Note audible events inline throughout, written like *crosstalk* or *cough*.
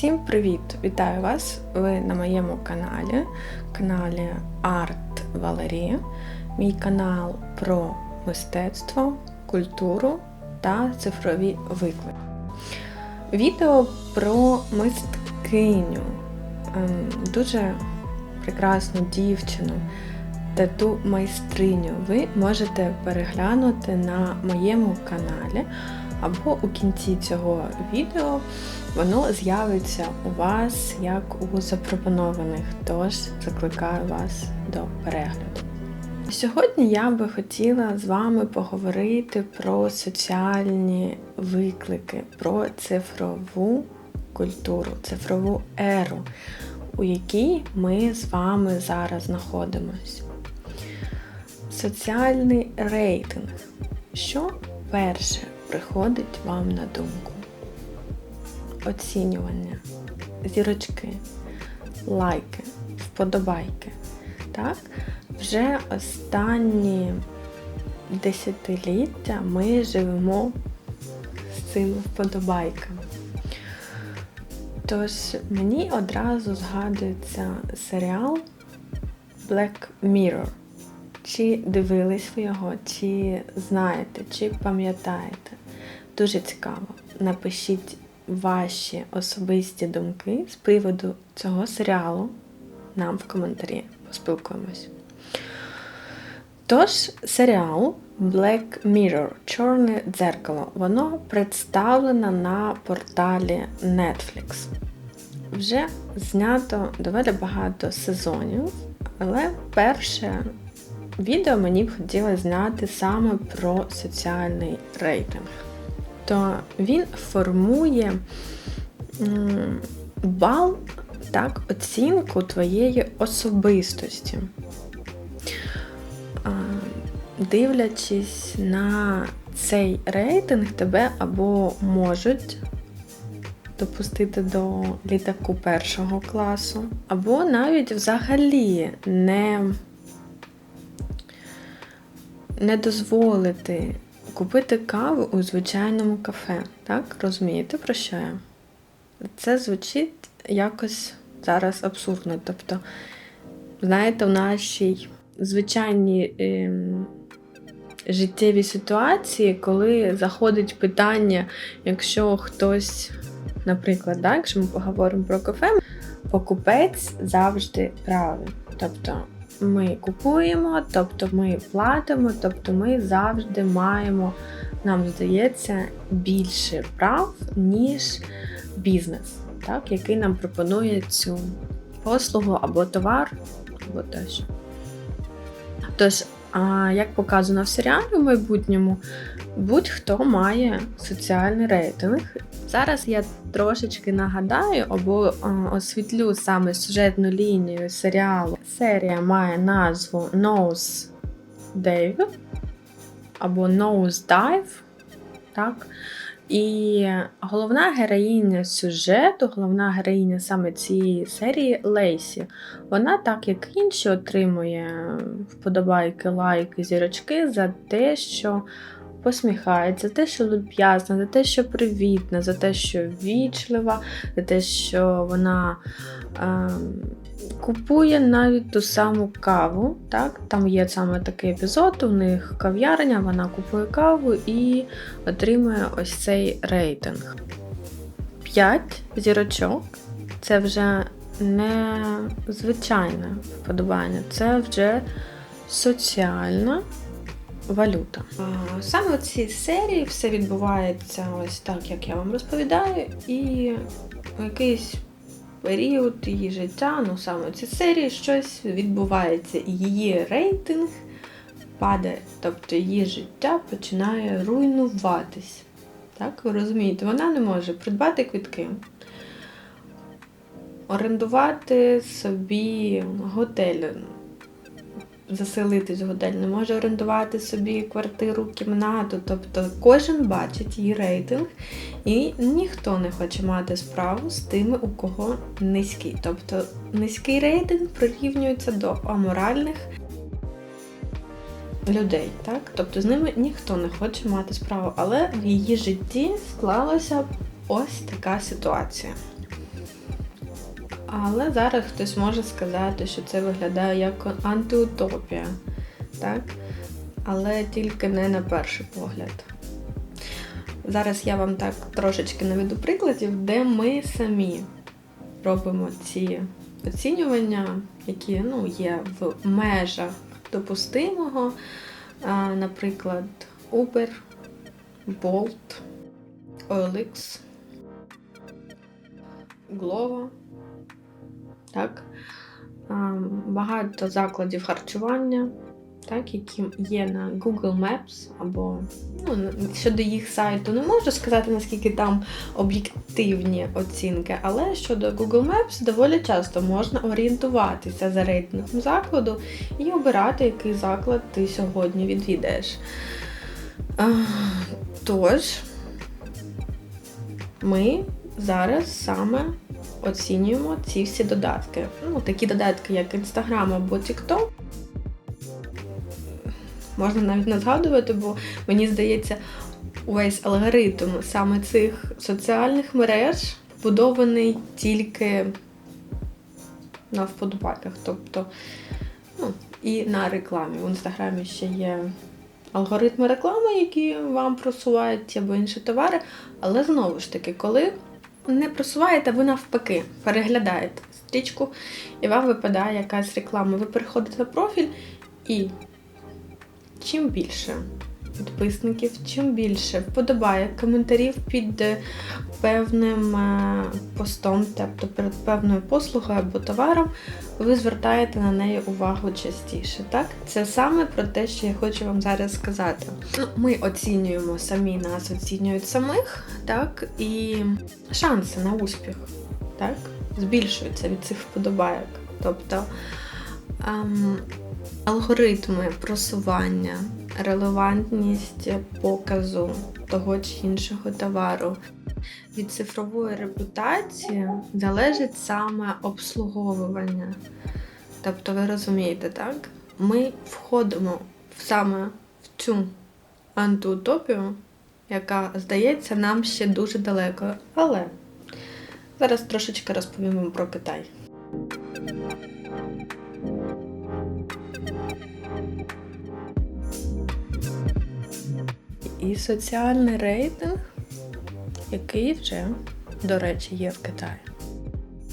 Всім привіт! Вітаю вас! Ви на моєму каналі, каналі Арт Валерія. Мій канал про мистецтво, культуру та цифрові виклики. Відео про мисткиню, ем, дуже прекрасну дівчину та ту майстриню ви можете переглянути на моєму каналі або у кінці цього відео воно з'явиться у вас як у запропонованих, тож закликаю вас до перегляду. Сьогодні я би хотіла з вами поговорити про соціальні виклики, про цифрову культуру, цифрову еру, у якій ми з вами зараз знаходимося. Соціальний рейтинг. Що перше приходить вам на думку? Оцінювання, зірочки, лайки, вподобайки. Так? Вже останні десятиліття ми живемо з цими вподобайками. Тож мені одразу згадується серіал Black Mirror. Чи дивились ви його, чи знаєте, чи пам'ятаєте. Дуже цікаво. Напишіть ваші особисті думки з приводу цього серіалу нам в коментарі. Поспілкуємось. Тож, серіал Black Mirror Чорне дзеркало, воно представлено на порталі Netflix. Вже знято доволі багато сезонів, але перше відео мені б хотілося зняти саме про соціальний рейтинг. То він формує бал, так, оцінку твоєї особистості. Дивлячись на цей рейтинг, тебе або можуть допустити до літаку першого класу, або навіть взагалі не не дозволити купити каву у звичайному кафе. Так, розумієте, про що я? Це звучить якось зараз абсурдно. Тобто, знаєте, в нашій звичайній е, життєвій ситуації, коли заходить питання, якщо хтось, наприклад, так, якщо ми поговоримо про кафе, покупець завжди правий. Тобто, ми купуємо, тобто ми платимо, тобто ми завжди маємо, нам здається, більше прав, ніж бізнес, так, який нам пропонує цю послугу або товар, або тощо. Тож, як показано в серіалі в майбутньому, будь-хто має соціальний рейтинг. Зараз я трошечки нагадаю або освітлю саме сюжетну лінію серіалу. Серія має назву Nose Dive або Nose Dive. Так? І головна героїня сюжету, головна героїня саме цієї серії Лейсі, вона, так як інші, отримує вподобайки, лайки, зірочки за те, що посміхається, за те, що люб'язна, за те, що привітна, за те, що вічлива, за те, що вона е, купує навіть ту саму каву. Так? Там є саме такий епізод, у них кав'ярня, вона купує каву і отримує ось цей рейтинг. 5 зірочок це вже не звичайне вподобання, це вже соціальна валюта. Саме в цій серії все відбувається ось так, як я вам розповідаю, і в якийсь період її життя, ну саме в цій серії щось відбувається, її рейтинг падає, тобто її життя починає руйнуватись. Так, ви розумієте, вона не може придбати квитки, орендувати собі готель заселитись в готель, не може орендувати собі квартиру, кімнату. Тобто кожен бачить її рейтинг, і ніхто не хоче мати справу з тими, у кого низький. Тобто низький рейтинг прирівнюється до аморальних людей. так? Тобто з ними ніхто не хоче мати справу, але в її житті склалася ось така ситуація. Але зараз хтось може сказати, що це виглядає як антиутопія, так? Але тільки не на перший погляд. Зараз я вам так трошечки наведу прикладів, де ми самі робимо ці оцінювання, які ну, є в межах допустимого. Наприклад, Uber, Bolt, OLX, Glovo. Так? Багато закладів харчування, так, які є на Google Maps, або ну, щодо їх сайту не можу сказати, наскільки там об'єктивні оцінки, але щодо Google Maps доволі часто можна орієнтуватися за рейтингом закладу і обирати, який заклад ти сьогодні відвідаєш. Тож, ми зараз саме оцінюємо ці всі додатки. Ну, такі додатки, як Instagram або TikTok. Можна навіть не згадувати, бо мені здається, увесь алгоритм саме цих соціальних мереж побудований тільки на вподобайках. Тобто, ну, і на рекламі. В інстаграмі ще є алгоритми реклами, які вам просувають ті або інші товари. Але знову ж таки, коли не просуваєте, ви навпаки переглядаєте стрічку, і вам випадає якась реклама. Ви переходите на профіль і чим більше підписників, чим більше вподобає коментарів під е, певним е, постом, тобто перед певною послугою або товаром, ви звертаєте на неї увагу частіше. Так? Це саме про те, що я хочу вам зараз сказати. Ну, Ми оцінюємо самі, нас оцінюють самих, так, і шанси на успіх так, збільшуються від цих вподобайок. Тобто ем, алгоритми просування, релевантність показу того чи іншого товару. Від цифрової репутації залежить саме обслуговування. Тобто, ви розумієте, так? Ми входимо саме в цю антиутопію, яка здається нам ще дуже далеко. Але зараз трошечки розповім вам про Китай. І соціальний рейтинг, який вже, до речі, є в Китаї.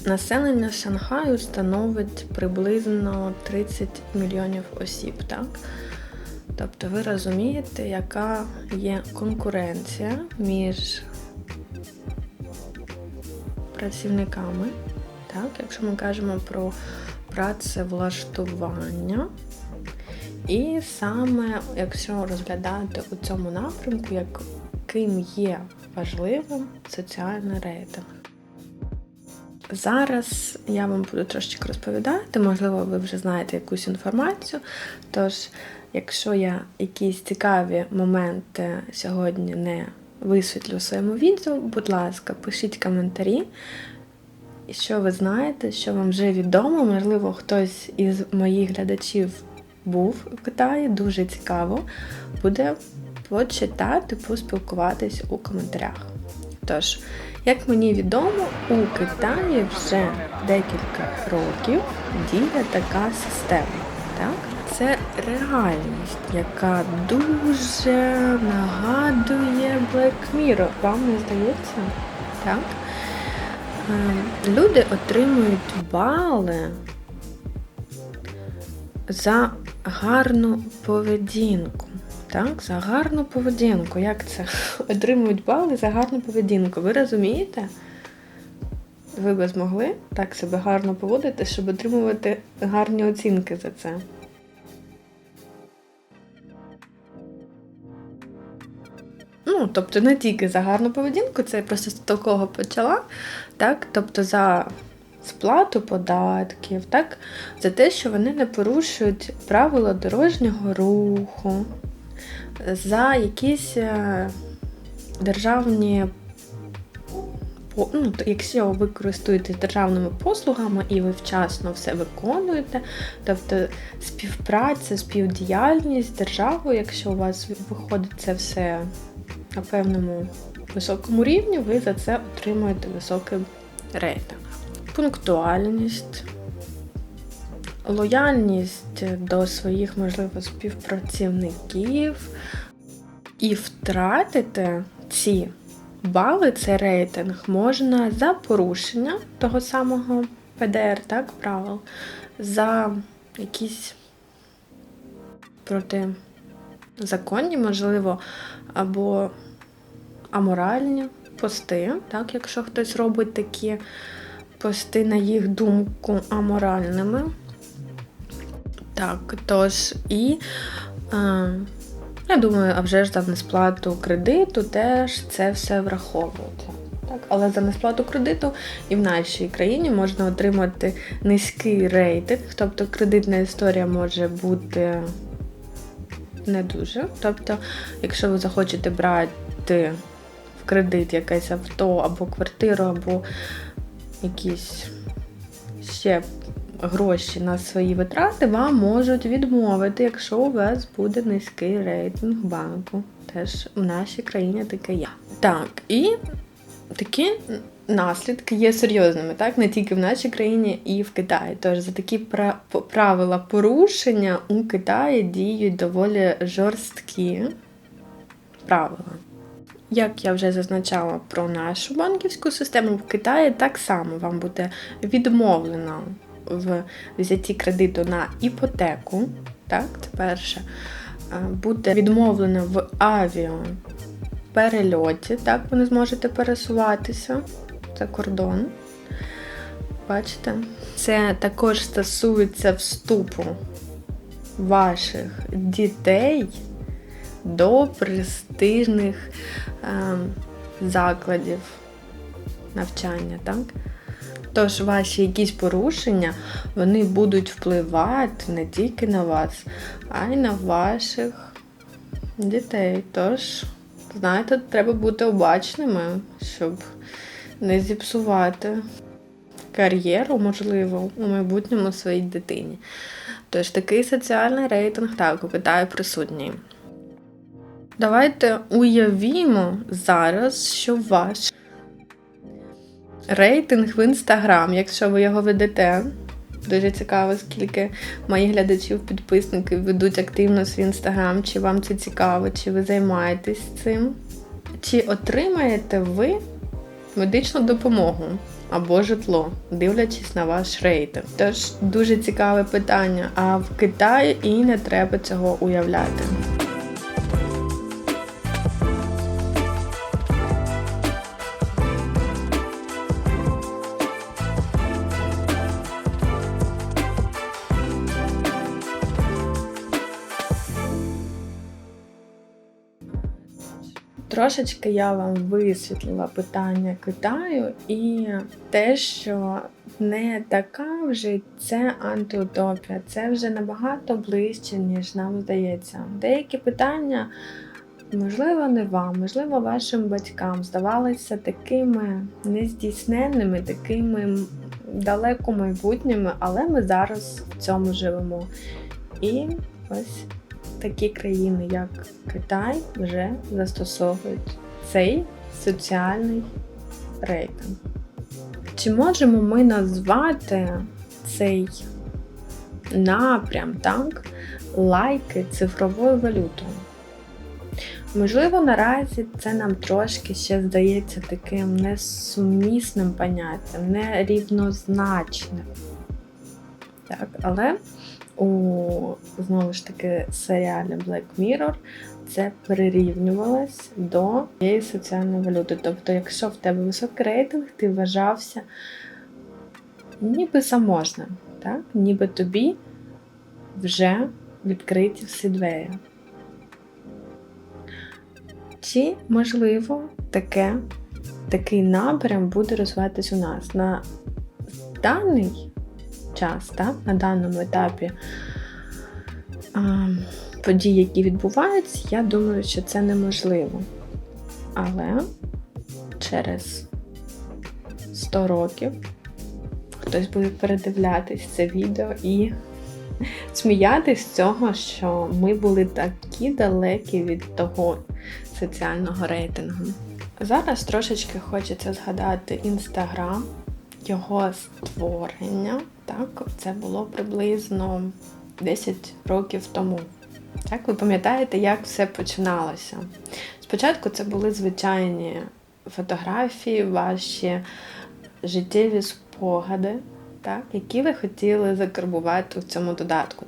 Населення Шанхаю становить приблизно 30 мільйонів осіб, так? Тобто ви розумієте, яка є конкуренція між працівниками, так? якщо ми кажемо про працевлаштування. І саме, якщо розглядати у цьому напрямку, яким є важливим соціальний рейтинг. Зараз я вам буду трошечки розповідати, можливо, ви вже знаєте якусь інформацію. Тож, якщо я якісь цікаві моменти сьогодні не висвітлю в своєму відео, будь ласка, пишіть коментарі, що ви знаєте, що вам вже відомо, можливо, хтось із моїх глядачів був в Китаї, дуже цікаво буде почитати, поспілкуватись у коментарях. Тож, як мені відомо, у Китаї вже декілька років діє така система. Так? Це реальність, яка дуже нагадує Black Mirror. Вам не здається? Так? Е, Люди отримують бали за гарну поведінку. Так, за гарну поведінку. Як це? *laughs* Отримують бали за гарну поведінку. Ви розумієте? Ви би змогли так себе гарно поводити, щоб отримувати гарні оцінки за це. Ну, тобто не тільки за гарну поведінку, це я просто з такого почала. Так? Тобто за сплату податків, так? за те, що вони не порушують правила дорожнього руху, за якісь е, державні, ну, якщо ви користуєтесь державними послугами і ви вчасно все виконуєте, тобто співпраця, співдіяльність з державою, якщо у вас виходить це все на певному високому рівні, ви за це отримуєте високий рейтинг. Пунктуальність, лояльність до своїх, можливо, співпрацівників, і втратити ці бали, цей рейтинг можна за порушення того самого ПДР, так, правил, за якісь протизаконні, можливо, або аморальні пости, так, якщо хтось робить такі пости, на їх думку, аморальними. Так, тож, і е, я думаю, а вже ж за несплату кредиту теж це все враховується. Так, але за несплату кредиту і в нашій країні можна отримати низький рейтинг, тобто кредитна історія може бути не дуже. Тобто, якщо ви захочете брати в кредит якесь авто або квартиру, або якісь ще гроші на свої витрати, вам можуть відмовити, якщо у вас буде низький рейтинг банку. Теж в нашій країні таке є. Так, і такі наслідки є серйозними, так? Не тільки в нашій країні і в Китаї. Тож за такі правила порушення у Китаї діють доволі жорсткі правила. Як я вже зазначала про нашу банківську систему в Китаї, так само вам буде відмовлено в взятті кредиту на іпотеку. Так, це перше. Буде відмовлено в авіо так, ви не зможете пересуватися. Це кордон. Бачите? Це також стосується вступу ваших дітей до престижних е, закладів навчання, так? Тож ваші якісь порушення вони будуть впливати не тільки на вас, а й на ваших дітей. Тож, знаєте, треба бути обачними, щоб не зіпсувати кар'єру, можливо, у майбутньому своїй дитині. Тож такий соціальний рейтинг так у присутній. Давайте уявімо зараз, що ваш рейтинг в інстаграм, якщо ви його ведете. Дуже цікаво, скільки моїх глядачів, підписників ведуть активно свій інстаграм, чи вам це цікаво, чи ви займаєтесь цим. Чи отримаєте ви медичну допомогу або житло, дивлячись на ваш рейтинг? Тож дуже цікаве питання. А в Китаї і не треба цього уявляти. Трошечки я вам висвітлила питання Китаю і те, що не така вже це антиутопія, це вже набагато ближче, ніж нам здається. Деякі питання, можливо, не вам, можливо, вашим батькам здавалися такими нездійсненними, такими далеко майбутніми, але ми зараз в цьому живемо. І ось такі країни, як Китай, вже застосовують цей соціальний рейтинг. Чи можемо ми назвати цей напрям так, лайки цифровою валютою? Можливо, наразі це нам трошки ще здається таким несумісним поняттям, нерівнозначним. Так, Але у знову ж таки серіалі Black Mirror це прирівнювалось до цієї соціальної валюти. Тобто, якщо в тебе високий рейтинг, ти вважався ніби заможним, так? ніби тобі вже відкриті всі двері. Чи, можливо, таке, такий напрям буде розвиватись у нас на даний час, так, на даному етапі подій, які відбуваються, я думаю, що це неможливо. Але через 100 років хтось буде передивлятись це відео і сміятись з цього, що ми були такі далекі від того соціального рейтингу. Зараз трошечки хочеться згадати Інстаграм його створення, так, це було приблизно 10 років тому. Так, ви пам'ятаєте, як все починалося? Спочатку це були звичайні фотографії, ваші життєві спогади, так, які ви хотіли закарбувати в цьому додатку.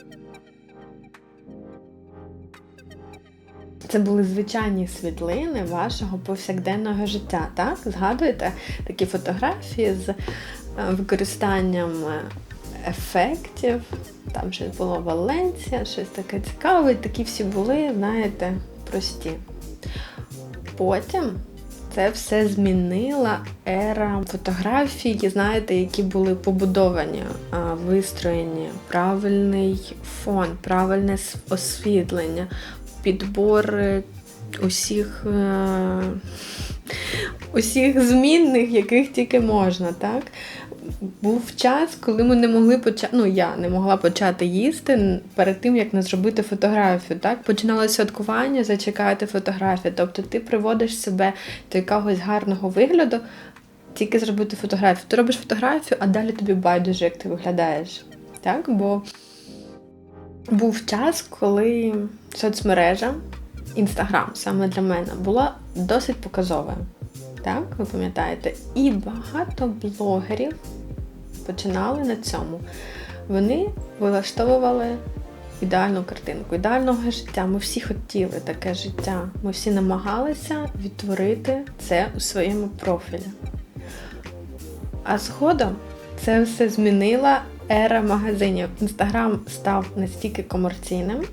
Це були звичайні світлини вашого повсякденного життя. Так? Згадуєте такі фотографії з е, використанням е, ефектів. Там щось було Валенція, щось таке цікаве. Такі всі були, знаєте, прості. Потім це все змінила ера фотографії, знаєте, які були побудовані, вистроєні, правильний фон, правильне освітлення, підбор е, усіх, е, *laughs* усіх змінних, яких тільки можна, так? Був час, коли ми не могли почати, ну я не могла почати їсти перед тим, як не зробити фотографію. Так починалося святкування, зачекати фотографію. Тобто ти приводиш себе до якогось гарного вигляду, тільки зробити фотографію. Ти робиш фотографію, а далі тобі байдуже, як ти виглядаєш. Так? Бо був час, коли соцмережа, інстаграм саме для мене була досить показовою. Так, ви пам'ятаєте? І багато блогерів починали на цьому. Вони вилаштовували ідеальну картинку, ідеального життя. Ми всі хотіли таке життя. Ми всі намагалися відтворити це у своєму профілі. А згодом це все змінила ера магазинів. Інстаграм став настільки комерційним,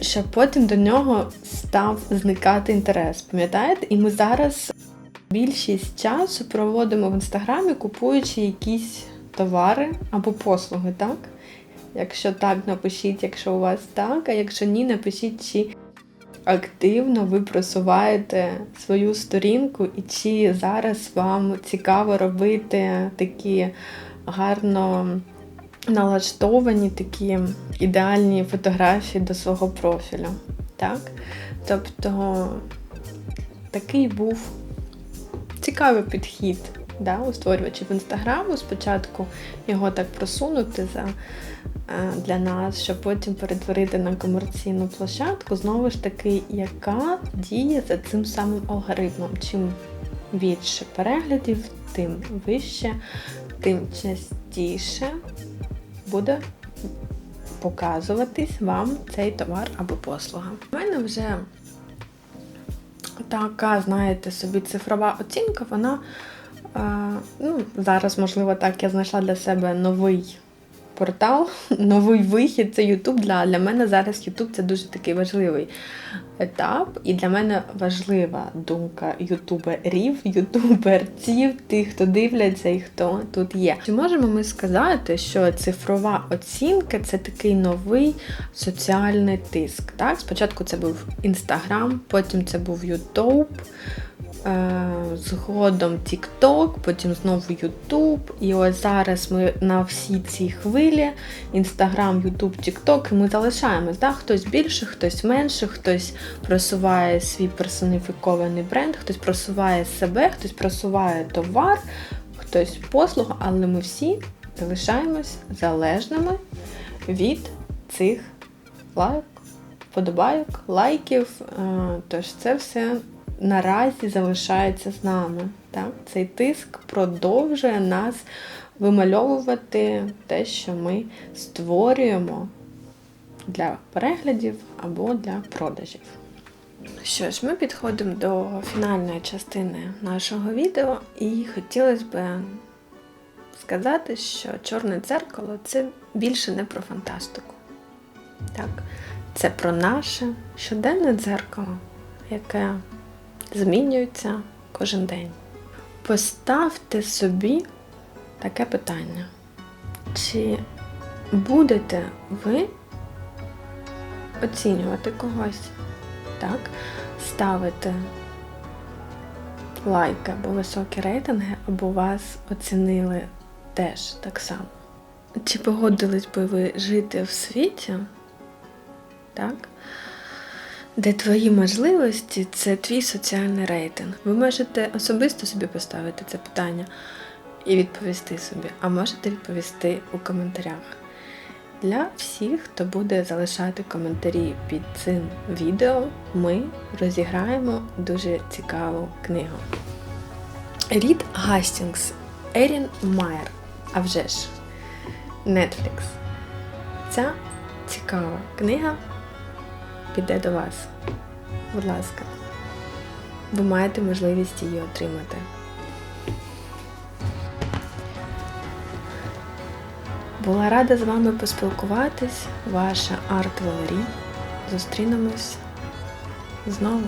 що потім до нього став зникати інтерес. Пам'ятаєте? І ми зараз більшість часу проводимо в інстаграмі, купуючи якісь товари або послуги, так? Якщо так, напишіть, якщо у вас так, а якщо ні, напишіть, чи активно ви просуваєте свою сторінку, і чи зараз вам цікаво робити такі гарно налаштовані, такі ідеальні фотографії до свого профілю. Так? Тобто такий був цікавий підхід да, у створювачів інстаграму. Спочатку його так просунути за, е, для нас, щоб потім перетворити на комерційну площадку. Знову ж таки, яка діє за цим самим алгоритмом. Чим більше переглядів, тим вище, тим частіше буде показуватись вам цей товар або послуга. У мене вже така, знаєте, собі цифрова оцінка, вона е, ну, зараз, можливо, так я знайшла для себе новий портал, *laughs* новий вихід. Це YouTube. Для, для мене зараз YouTube це дуже такий важливий етап, і для мене важлива думка ютуберів, *laughs* ютуберців, тих, хто дивляться і хто тут є. Чи можемо ми сказати, що цифрова оцінка це такий новий соціальний тиск? Так, спочатку це був Інстаграм, потім це був Ютуб. Е, Згодом TikTok, потім знову YouTube. І ось зараз ми на всій цій хвилі Instagram, YouTube, TikTok, і ми залишаємось. Да? Хтось більше, хтось менше, хтось просуває свій персоніфікований бренд, хтось просуває себе, хтось просуває товар, хтось послугу, але ми всі залишаємось залежними від цих лайк, вподобайок, лайків. Е, Тож це все наразі залишається з нами. Так? Цей тиск продовжує нас вимальовувати те, що ми створюємо для переглядів або для продажів. Що ж, ми підходимо до фінальної частини нашого відео, і хотілося б сказати, що чорне дзеркало це більше не про фантастику. Так, це про наше щоденне дзеркало, яке змінюється кожен день. Поставте собі таке питання. Чи будете ви оцінювати когось? Так? Ставити лайки або високі рейтинги, або вас оцінили теж так само. Чи погодились би ви жити в світі? Так? Де твої можливості це твій соціальний рейтинг. Ви можете особисто собі поставити це питання. і відповісти собі, а можете відповісти у коментарях. Для всіх, хто буде залишати коментарі під цим відео, ми розіграємо дуже цікаву книгу. Рід Гастінгс, Ерін Майер. А вже ж, Netflix. Ця цікава книга піде до вас. Будь ласка, ви маєте можливість її отримати. Була рада з вами поспілкуватись. Ваша Арт Валерій. Зустрінемось знову.